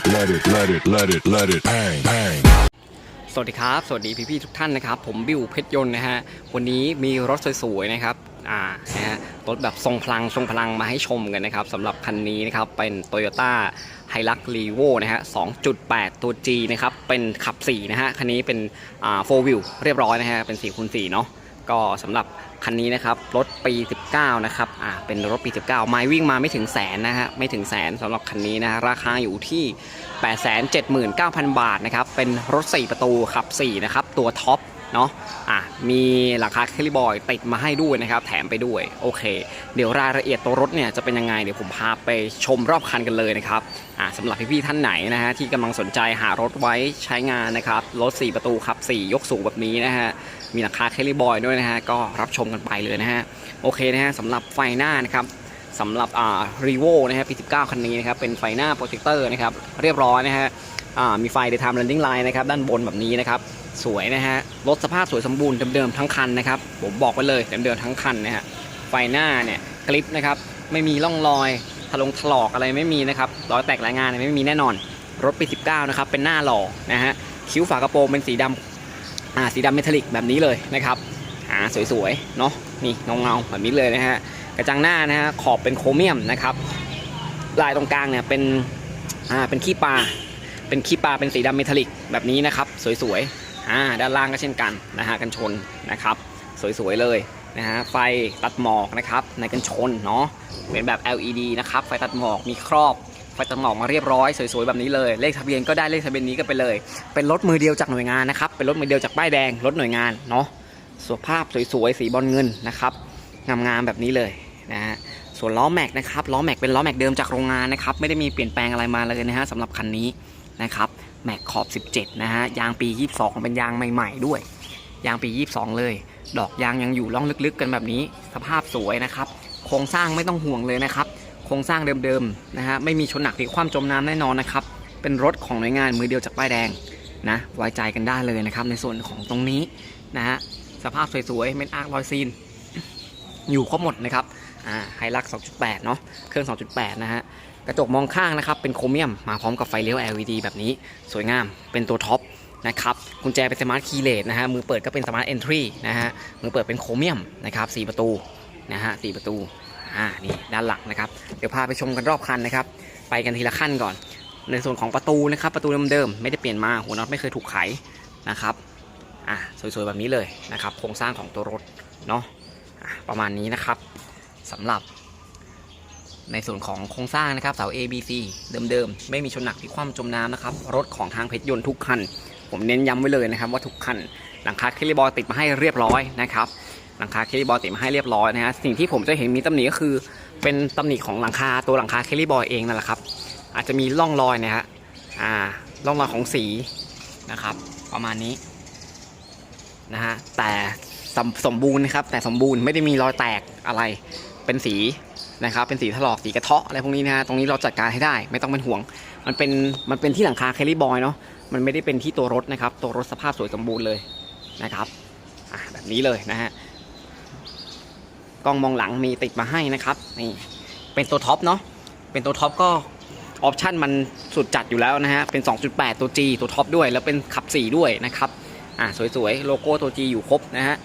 it, let it, let it, let it, let it bang, bang. สวัสดีครับ สวัสดีพี่ๆทุกท่านนะครับ ผมบิวเพชรยนต์นะฮะ วันนี้มีรถสวยๆนะครับ อ่า นะฮะ รถแบบทรงพลัง ทรงพลังมาให้ชมกันนะครับสำหรับคันนี้นะครับ เป็น Toyota h i l u x r e v o นะฮะ 2.8 ตัว G นะครับ เป็นขับ 4 นะฮะ คันนี้เป็น อ่า 4 wheel เรียบร้อยนะฮะ เป็น4คูณ4เนาะ ก็สำหรับคันนี้นะครับรถปี 19 นะครับอ่าเป็นรถปี 19 ไมล์วิ่งมาไม่ถึงแสนนะฮะไม่ถึงแสนสำหรับคันนี้นะฮะราคาอยู่ที่ 879,000 บาทนะครับเป็นรถ 4 ประตูขับ 4 นะครับ ตัวท็อป เนาะอะมีหลังคาแคลิบอยติดมาให้ด้วยนะครับ แถมไปด้วยโอเค เดี๋ยวรายละเอียดตัวรถเนี่ยจะเป็นยังไงเดี๋ยวผมพาไปชมรอบคันกันเลยนะครับอะสำหรับพี่ๆท่านไหนนะฮะที่กำลังสนใจหารถไว้ใช้งานนะครับรถ 4 ประตูขับ 4 ยกสูงแบบนี้นะฮะมีหลังคาแคลิบอยด้วยนะฮะก็รับชมกันไปเลยนะฮะโอเคนะฮะสำหรับไฟหน้านะครับสำหรับอ่ารีโวนะฮะปี 19 คันนี้นะครับเป็นไฟหน้าโปรเจคเตอร์นะครับเรียบร้อยนะฮะอ่ามีไฟ daytime running light นะครับด้านบนแบบนี้นะครับ สวยนะฮะ รถสภาพสวยสมบูรณ์เดิมๆทั้งคันนะครับ ผมบอกไปเลยเดิมๆทั้งคันนะฮะ ไฟหน้าเนี่ยกลิปนะครับ ไม่มีร่องรอยถลงถลอกอะไรไม่มีนะครับ รอยแตกรายงานไม่มีแน่นอน รถปี 19 นะครับ เป็นหน้าหล่อนะฮะ คิ้วฝากระโปรงเป็นสีดำอ่า สีดำเมทัลลิกแบบนี้เลยนะครับ อ่า สวยๆ เนาะนี่เงาๆแบบนี้เลยนะฮะ กระจังหน้านะฮะ ขอบเป็นโครเมียมนะครับ ลายตรงกลางเนี่ยเป็น อ่า เป็นขี้ปลา เป็นขี้ปลาเป็นสีดำเมทัลลิกแบบนี้นะครับ สวยๆ อ่าด้านล่างก็เช่นกันนะฮะกันชนนะครับ สวยๆเลยนะฮะไฟตัดหมอกนะครับในกันชนเนาะเป็นแบบ LED นะครับไฟตัดหมอกมีครอบไฟตัดหมอกมาเรียบร้อยสวยๆแบบนี้เลย เลขทะเบียนก็ได้เลขทะเบียนนี้ก็ไปเลย เป็นรถมือเดียวจากหน่วยงานนะครับเป็นรถมือเดียวจากป้ายแดงรถหน่วยงานเนาะสภาพสวยๆสีบอลเงินนะครับงามๆแบบนี้เลยนะฮะส่วนล้อแม็กนะครับล้อแม็กเป็นล้อแม็กเดิมจากโรงงานนะครับไม่ได้มีเปลี่ยนแปลงอะไรมาเลยนะฮะสำหรับคันนี้นะครับ แม็กขอบ 17 นะฮะ ยางปี 22 เป็นยางใหม่ ๆ ด้วย ยางปี 22 เลย ดอกยางยังอยู่ร่องลึกๆ กันแบบนี้ สภาพสวยนะครับ โครงสร้างไม่ต้องห่วงเลยนะครับ โครงสร้างเดิมๆ นะฮะ ไม่มีชนหนักหรือความจมน้ำแน่นอนนะครับ เป็นรถของหน่วยงานมือเดียวจากป้ายแดงนะ ไว้ใจกันได้เลยนะครับ ในส่วนของตรงนี้นะฮะ สภาพสวยๆ เป็นอาร์ครอยซีน อยู่ครบหมดนะครับ อ่าไฮลัก2.8เนาะเครื่อง 2.8 นะฮะกระจกมองข้างนะครับเป็นโครเมียมมาพร้อมกับไฟเลี้ยว LED แบบนี้สวยงามเป็นตัวท็อปนะครับกุญแจเป็นสมาร์ทคีย์เลสนะฮะมือเปิดก็เป็นสมาร์ทเอนทรีนะฮะมือเปิดเป็นโครเมียมนะครับ4ประตูนะฮะ4ประตูอ่านี่ด้านหลังนะครับเดี๋ยวพาไปชมกันรอบคันนะครับไปกันทีละขั้นก่อน ในส่วนของประตูนะครับประตูเดิมๆไม่ได้เปลี่ยนมาหัวน็อตไม่เคยถูกไขนะครับอะสวยๆแบบนี้เลยนะครับโครงสร้างของตัวรถเนาะอะประมาณนี้นะครับ สำหรับในส่วนของโครงสร้างนะครับเสา A B C เดิมๆ ไม่มีชนหนักที่คว่ำจมน้ำนะครับ รถของทางเพชรยนต์ทุกคัน ผมเน้นย้ำไว้เลยนะครับว่าทุกคัน หลังคาเคลิบอยติดมาให้เรียบร้อยนะครับหลังคาเคลิบอยติดมาให้เรียบร้อยนะฮะสิ่งที่ผมจะเห็นมีตำหนิก็คือ เป็นตำหนิของหลังคาตัวหลังคาเคลิบอยเองนั่นแหละครับ อาจจะมีร่องรอยนะฮะอ่าร่องรอยของสีนะครับ ประมาณนี้นะฮะแต่สมสมบูรณ์นะครับแต่สมบูรณ์ไม่ได้มีรอยแตกอะไร เป็นสีนะครับเป็นสีถลอกสีกระเทาะอะไรพวกนี้นะฮะตรงนี้เราจัดการให้ได้ไม่ต้องเป็นห่วง มันเป็นมันเป็นที่หลังคาแคลรี่บอยเนาะมันไม่ได้เป็นที่ตัวรถนะครับตัวรถสภาพสวยสมบูรณ์เลยนะครับแบบนี้เลยนะฮะกล้องมองหลังมีติดมาให้นะครับนี่เป็นตัวท็อปเนาะเป็นตัวท็อปก็ออปชันมันสุดจัดอยู่แล้วนะฮะเป็น 2.8 ตัว G ตัวท็อปด้วย แล้วเป็นขับ 4 ด้วยนะครับอ่าสวยๆ โลโก้ตัว G อยู่ครบนะฮะ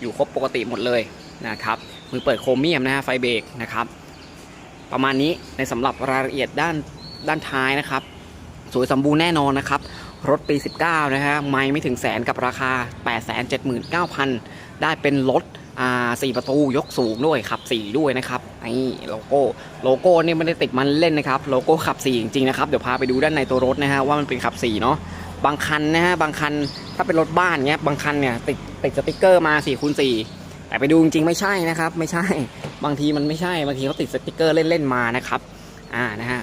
อยู่ครบปกติหมดเลยนะครับ มือเปิดโครเมียมนะฮะไฟเบรกนะครับ ประมาณนี้ในสำหรับรายละเอียดด้านด้านท้ายนะครับ สวยสมบูรณ์แน่นอนนะครับ รถปี 19 นะฮะไม่ไม่ถึงแสนกับราคา 879,000 ได้เป็นรถอ่าสี่ประตูยกสูงด้วยขับ 4 ด้วยนะครับนี่โลโก้โลโก้นี่ไม่ได้ติดมันเล่นนะครับ โลโก้ขับ 4 จริงๆนะครับ เดี๋ยวพาไปดูด้านในตัวรถนะฮะว่ามันเป็นขับ 4 เนาะบางคันนะฮะบางคันถ้าเป็นรถบ้านเนี้ยบางคันเนี่ยติดติดสติกเกอร์มา4คูณ4 แต่ไปดูจริงๆไม่ใช่นะครับ ไม่ใช่ บางทีมันไม่ใช่บางทีเขาติดสติกเกอร์เล่นๆมานะครับอ่านะฮะ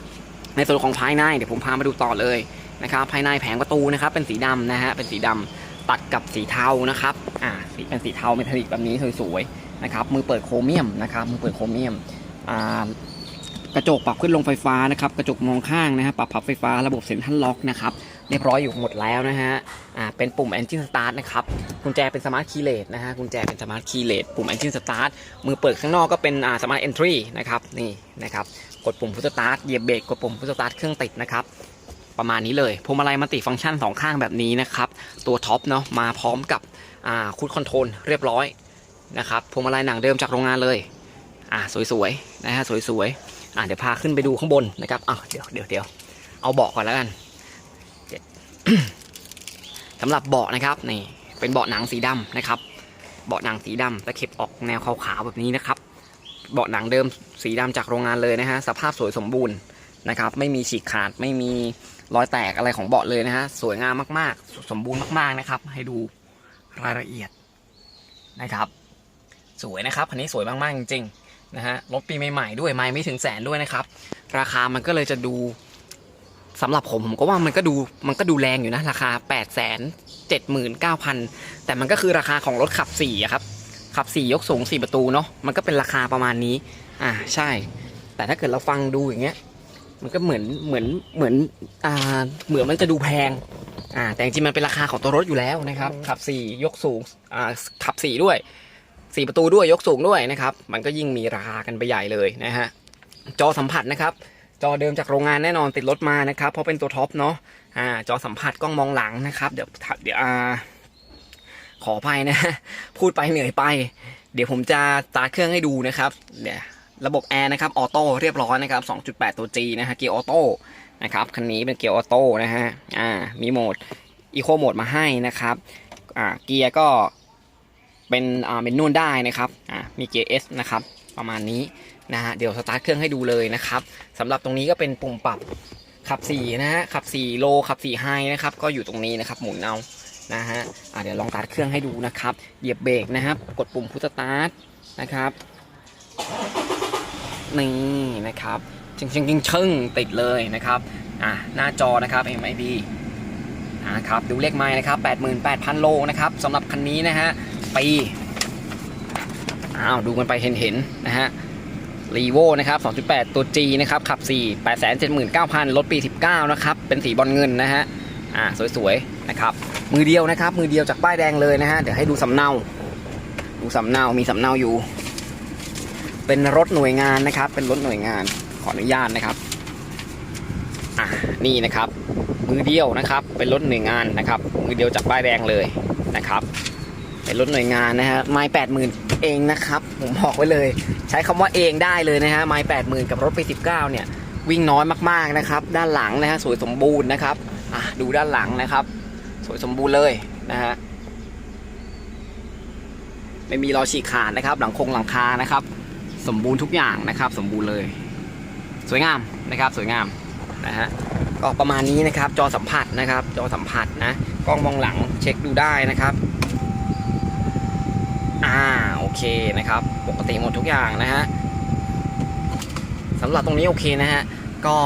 ในส่วนของภายในเดี๋ยวผมพามาดูต่อเลยนะครับ ภายในแผงประตูนะครับเป็นสีดำนะฮะเป็นสีดำตัดกับสีเทานะครับอ่าสีเป็นสีเทาเมทัลลิกแบบนี้สวยๆนะครับมือเปิดโครเมียมนะครับมือเปิดโครเมียมอ่ากระจกปรับขึ้นลงไฟฟ้านะครับ กระจกมองข้างนะฮะปรับพับไฟฟ้าระบบเซ็นทรัลล็อกนะครับ เรียบร้อยอยู่หมดแล้วนะฮะ อ่า เป็นปุ่ม Engine Start นะครับ กุญแจเป็นสมาร์ทคีย์เลสนะฮะ กุญแจเป็นสมาร์ทคีย์เลสปุ่ม Engine Start มือเปิดข้างนอกก็เป็น อ่าสมาร์ท Entry นะครับ นี่นะครับ กดปุ่มพุทสตาร์ทเหยียบเบรก กดปุ่มพุทสตาร์ทเครื่องติดนะครับ ประมาณนี้เลย พวงมาลัยมัลติฟังก์ชันสองข้างแบบนี้นะครับ ตัวท็อปเนาะ มาพร้อมกับ อ่า คูดคอนโทรลเรียบร้อยนะครับ พวงมาลัยหนังเดิมจากโรงงานเลย อ่า สวยๆ นะฮะ สวยๆ อ่าเดี๋ยวพาขึ้นไปดูข้างบนนะครับอ้าเดี๋ยวเดี๋ยวเดี๋ยวเอาเบาะก่อนแล้วกัน สำหรับเบาะนะครับนี่เป็นเบาะหนังสีดำนะครับ เบาะหนังสีดำตะเข็บออกแนวขาวๆแบบนี้นะครับ เบาะหนังเดิมสีดำจากโรงงานเลยนะฮะสภาพสวยสมบูรณ์นะครับ ไม่มีฉีกขาดไม่มีรอยแตกอะไรของเบาะเลยนะฮะสวยงามมากๆ สมบูรณ์มากๆนะครับ ให้ดูรายละเอียดนะครับ สวยนะครับคันนี้สวยมากๆจริงๆนะฮะรถปีใหม่ๆด้วยไม่ไม่ถึงแสนด้วยนะครับ ราคามันก็เลยจะดู สำหรับผมผมก็ว่ามันก็ดูมันก็ดูแรงอยู่นะราคา 8 7 9 0 0 0 แต่มันก็คือราคาของรถขับ4อะครับ ขับ 4 ยกสูง 4 ประตูเนาะมันก็เป็นราคาประมาณนี้ อ่าใช่ แต่ถ้าเกิดเราฟังดูอย่างเงี้ยมันก็เหมือนเหมือนเหมือนอ่าเหมือนมันจะดูแพงอ่าแต่จริงๆมันเป็นราคาของตัวรถอยู่แล้วนะครับขับ 4 ยกสูงอ่าขับ 4 ด้วย 4 ประตูด้วยยกสูงด้วยนะครับ มันก็ยิ่งมีราคากันไปใหญ่เลยนะฮะจอสัมผัสนะครับ จอเดิมจากโรงงานแน่นอนติดรถมานะครับเพราะเป็นตัวท็อปเนาะอ่าจอสัมผัสกล้องมองหลังนะครับเดี๋ยวเดี๋ยวอ่าขออภัยนะ พูดไปเหนื่อยไป เดี๋ยวผมจะตาร์เครื่องให้ดูนะครับเนี่ยระบบแอร์นะครับออโต้เรียบร้อยนะครับ 2.8 ตัว G นะฮะเกียร์ออโต้นะครับคันนี้เป็นเกียร์ออโต้นะฮะอ่ามีโหมดอีโคโหมดมาให้นะครับอ่าเกียร์ก็เป็นอ่าเป็นนุ่นได้นะครับอ่ามีเกียร์ S นะครับ ประมาณนี้ นะฮะเดี๋ยวสตาร์ทเครื่องให้ดูเลยนะครับสำหรับตรงนี้ก็เป็นปุ่มปรับขับ4นะฮะขับ4โลขับ4ไฮนะครับก็อยู่ตรงนี้นะครับหมุนเอานะฮะะเดี๋ยวลองสตัดเครื่องให้ดูนะครับเหยียบเบรกนะครับ กดปุ่มพุทสตาร์ทนะครับนี่นะครับชิงชิงชิงชึ่งติดเลยนะครับอะหน้าจอนะครับ MIB นะครับดูเลขไม้นะครับ 88,000 โลนะครับสำหรับคันนี้นะฮะปีอ้าวดูกันไปเห็นเห็นๆนะฮะ รีโวนะครับ 2.8 ตัว G นะครับ ขับ 4 879,000 รถปี 19 นะครับ เป็นสีบอลเงินนะฮะ อ่า สวยๆ นะครับ มือเดียวนะครับ มือเดียวจากป้ายแดงเลยนะฮะ เดี๋ยวให้ดูสำเนา ดูสำเนา มีสำเนาอยู่ เป็นรถหน่วยงานนะครับ เป็นรถหน่วยงาน ขออนุญาตนะครับ อ่านี่นะครับ มือเดียวนะครับ เป็นรถหน่วยงานนะครับ มือเดียวจากป้ายแดงเลยนะครับ เป็นรถหน่วยงานนะฮะ ไม้แปดหมื่นเองนะครับ ผมบอกไว้เลย ใช้คำว่าเองได้เลยนะฮะไม้แปดหมื่นกับรถปีสิบเก้าเนี่ย วิ่งน้อยมากๆนะครับ ด้านหลังนะฮะสวยสมบูรณ์นะครับอะดูด้านหลังนะครับ สวยสมบูรณ์เลยนะฮะไม่มีรอยฉีกขาดนะครับ หลังคงหลังคานะครับ สมบูรณ์ทุกอย่างนะครับ สมบูรณ์เลย สวยงามนะครับ สวยงามนะฮะก็ประมาณนี้นะครับ จอสัมผัสนะครับ จอสัมผัสนะกล้องมองหลังเช็คดูได้นะครับ อ่าโอเคนะครับปกติหมดทุกอย่างนะฮะสำหรับตรงนี้โอเคนะฮะก็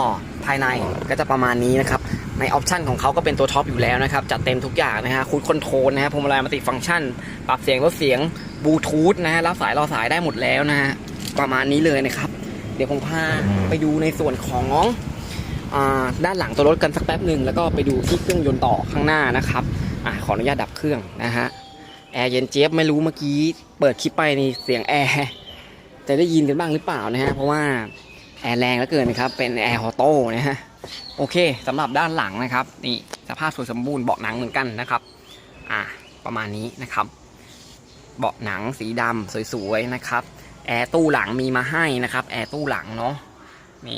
ภายในก็จะประมาณนี้นะครับในออปชันของเขาก็เป็นตัวท็อปอยู่แล้วนะครับ จัดเต็มทุกอย่างนะฮะคูดคอนโทรลนะฮะพวงมาลัยมัลติฟังก์ชัน ปรับเสียงลดเสียงบลูทูธนะฮะรับสายรอสายได้หมดแล้วนะฮะประมาณนี้เลยนะครับ เดี๋ยวผมพาไปดูในส่วนของอด้านหลังตัวรถกันสักแป๊บหนึ่งแล้วก็ไปดูที่เครื่องยนต์ต่อข้างหน้านะครับอขออนุญาตดับเครื่องนะฮะ แอร์เย็นเจี๊ยบไม่รู้เมื่อกี้ เปิดคลิปไปในเสียงแอร์จะได้ยินกันบ้างหรือเปล่านะฮะ เพราะว่าแอร์แรงเหลือเกินนะครับ เป็นแอร์ออโต้นะฮะ โอเคสำหรับด้านหลังนะครับ นี่สภาพสวยสมบูรณ์เบาะหนังเหมือนกันนะครับ อ่าประมาณนี้นะครับ เบาะหนังสีดำสวยๆนะครับแอร์ตู้หลังมีมาให้นะครับแอร์ตู้หลังเนาะมี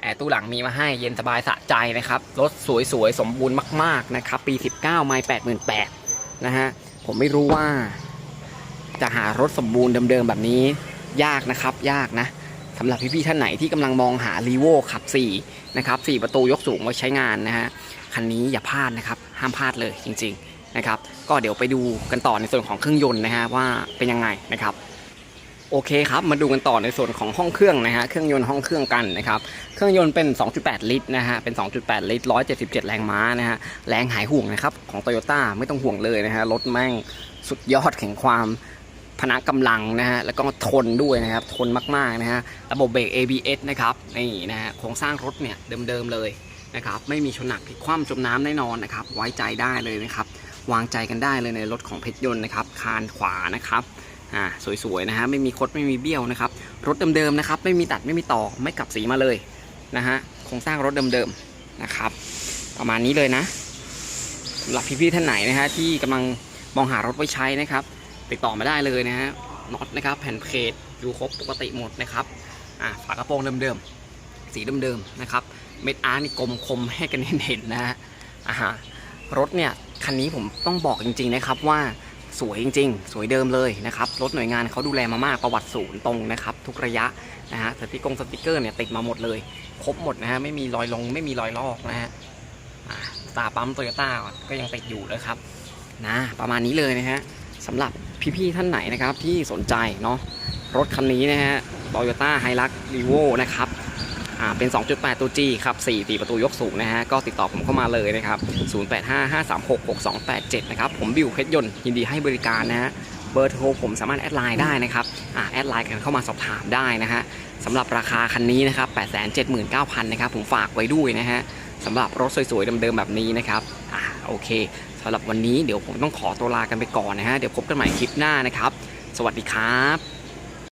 แอร์ตู้หลังมีมาให้เย็นสบายสะใจนะครับรถสวยๆสมบูรณ์มากๆนะครับปี 19 ไม่88,000นะฮะ ผมไม่รู้ว่า จะหารถสมบูรณ์เดิมๆแบบนี้ ยากนะครับ ยากนะสำหรับพี่ๆท่านไหนที่กำลังมองหารีโวขับ4นะครับ4ประตูยกสูงไว้ใช้งานนะฮะคันนี้อย่าพลาดนะครับ ห้ามพลาดเลยจริง ๆนะครับ ก็เดี๋ยวไปดูกันต่อในส่วนของเครื่องยนต์นะฮะว่าเป็นยังไงนะครับ โอเคครับมาดูกันต่อในส่วนของห้องเครื่องนะฮะเครื่องยนต์ห้องเครื่องกันนะครับเครื่องยนต์เป็น 2.8 ลิตรนะฮะเป็น 2.8 ลิตร 177 แรงม้านะฮะแรงหายห่วงนะครับของโตโยต้าไม่ต้องห่วงเลยนะฮะรถแม่งสุดยอดแข่งความพละกำลังนะฮะแล้วก็ทนด้วยนะครับทนมากๆนะฮะระบบเบรก ABS นะครับนี่นะฮะโครงสร้างรถเนี่ยเดิมๆเลยนะครับไม่มีชนหนักพลิกคว่ำจมน้ำแน่นอนนะครับไว้ใจได้เลยนะครับวางใจกันได้เลยในรถของเพชรยนต์นะครับคานขวานะครับ อ่าสวยๆนะฮะไม่มีคดไม่มีเบี้ยวนะครับรถเดิมๆนะครับไม่มีตัดไม่มีต่อไม่กลับสีมาเลยนะฮะโครงสร้างรถเดิมๆนะครับ ประมาณนี้เลยนะสำหรับพี่ๆท่านไหนนะฮะที่กำลังมองหารถไว้ใช้นะครับ ติดต่อมาได้เลยนะฮะน็อตนะครับแผ่นเพจอยู่ครบปกติหมดนะครับอ่าฝากระโปรงเดิมๆสีเดิมๆนะครับเม็ดอาร์นี่กลมคมให้กันเห็นๆนะฮะอ่ารถเนี่ยคันนี้ผมต้องบอกจริง ๆนะครับว่า สวยจริง ๆ สวยเดิมเลยนะครับ รถหน่วยงานเขาดูแลมามากประวัติศูนย์ตรงนะครับ ทุกระยะนะฮะสติกงสติกเกอร์เนี่ยติดมาหมดเลย ครบหมดนะฮะไม่มีรอยลงไม่มีรอยลอกนะฮะอ่าตาปั๊มโตโยต้าก็ยังติดอยู่เลยครับนะประมาณนี้เลยนะฮะสำหรับพี่ๆท่านไหนนะครับที่สนใจเนาะรถคันนี้นะฮะโตโยต้าไฮรักรีโวนะครับ เป็น 2.8 ตัว G ครับ4ตีประตูยกสูงนะฮะ ก็ติดต่อผมเข้ามาเลยนะครับ 0855366287 นะครับ ผมบิวเพชรยนต์ยินดีให้บริการนะฮะ เบอร์โทรผมสามารถแอดไลน์ได้นะครับอ่าแอดไลน์กันเข้ามาสอบถามได้นะฮะสำหรับราคาคันนี้นะครับ 879,000 นะครับ ผมฝากไว้ด้วยนะฮะสำหรับรถสวยๆเดิมๆแบบนี้นะครับอ่าโอเคสำหรับวันนี้เดี๋ยวผมต้องขอตัวลากันไปก่อนนะฮะ เดี๋ยวพบกันใหม่คลิปหน้านะครับ สวัสดีครับ